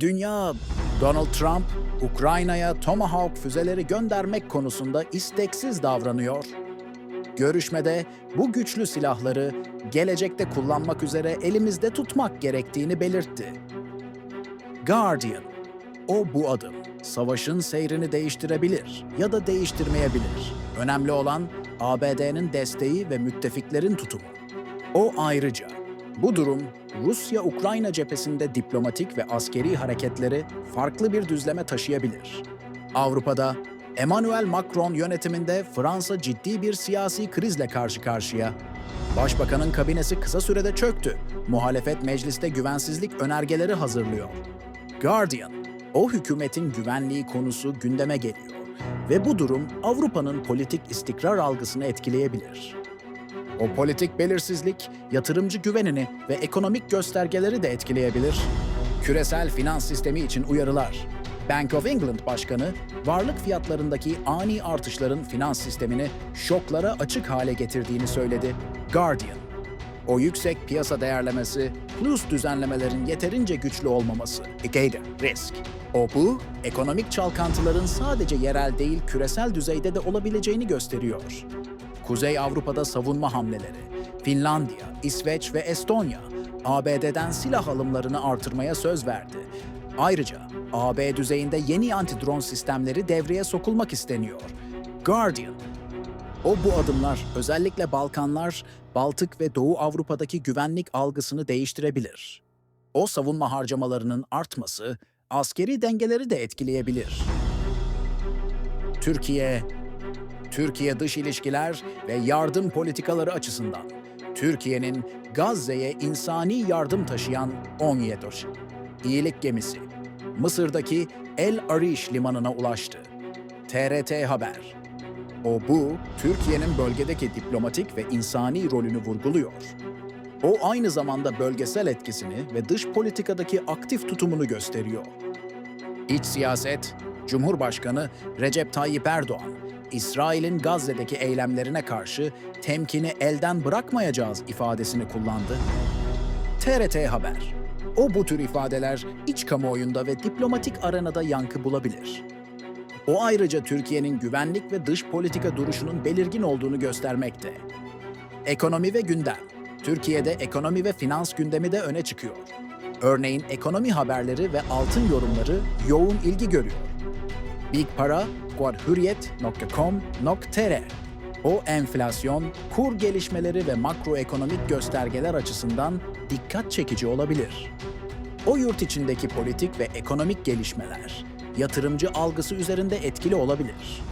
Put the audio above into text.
Dünya, Donald Trump, Ukrayna'ya Tomahawk füzeleri göndermek konusunda isteksiz davranıyor. Görüşmede bu güçlü silahları gelecekte kullanmak üzere elimizde tutmak gerektiğini belirtti. Guardian, o bu adım savaşın seyrini değiştirebilir ya da değiştirmeyebilir. Önemli olan ABD'nin desteği ve müttefiklerin tutumu. O ayrıca bu durum Rusya-Ukrayna cephesinde diplomatik ve askeri hareketleri farklı bir düzleme taşıyabilir. Avrupa'da Emmanuel Macron yönetiminde Fransa ciddi bir siyasi krizle karşı karşıya. Başbakanın kabinesi kısa sürede çöktü. Muhalefet mecliste güvensizlik önergeleri hazırlıyor. Guardian, o hükümetin güvenliği konusu gündeme geliyor ve bu durum Avrupa'nın politik istikrar algısını etkileyebilir. O politik belirsizlik, yatırımcı güvenini ve ekonomik göstergeleri de etkileyebilir. Küresel finans sistemi için uyarılar. Bank of England Başkanı, varlık fiyatlarındaki ani artışların finans sistemini şoklara açık hale getirdiğini söyledi. Guardian, o yüksek piyasa değerlemesi, plus düzenlemelerin yeterince güçlü olmaması, Ikeda, risk. O bu, ekonomik çalkantıların sadece yerel değil küresel düzeyde de olabileceğini gösteriyor. Kuzey Avrupa'da savunma hamleleri, Finlandiya, İsveç ve Estonya, ABD'den silah alımlarını artırmaya söz verdi. Ayrıca AB düzeyinde yeni anti-drone sistemleri devreye sokulmak isteniyor. Guardian, o bu adımlar özellikle Balkanlar, Baltık ve Doğu Avrupa'daki güvenlik algısını değiştirebilir. O savunma harcamalarının artması askeri dengeleri de etkileyebilir. Türkiye, Türkiye dış ilişkiler ve yardım politikaları açısından Türkiye'nin Gazze'ye insani yardım taşıyan ONYEDOŞ, iyilik gemisi, Mısır'daki El Arish limanına ulaştı. TRT Haber o bu, Türkiye'nin bölgedeki diplomatik ve insani rolünü vurguluyor. O aynı zamanda bölgesel etkisini ve dış politikadaki aktif tutumunu gösteriyor. İç siyaset, Cumhurbaşkanı Recep Tayyip Erdoğan, İsrail'in Gazze'deki eylemlerine karşı temkini elden bırakmayacağız ifadesini kullandı. TRT Haber, o bu tür ifadeler iç kamuoyunda ve diplomatik arenada yankı bulabilir. O ayrıca Türkiye'nin güvenlik ve dış politika duruşunun belirgin olduğunu göstermekte. Ekonomi ve gündem. Türkiye'de ekonomi ve finans gündemi de öne çıkıyor. Örneğin ekonomi haberleri ve altın yorumları yoğun ilgi görüyor. Big Para, guadhurriyet.com.tr O enflasyon, kur gelişmeleri ve makroekonomik göstergeler açısından dikkat çekici olabilir. O yurt içindeki politik ve ekonomik gelişmeler, yatırımcı algısı üzerinde etkili olabilir.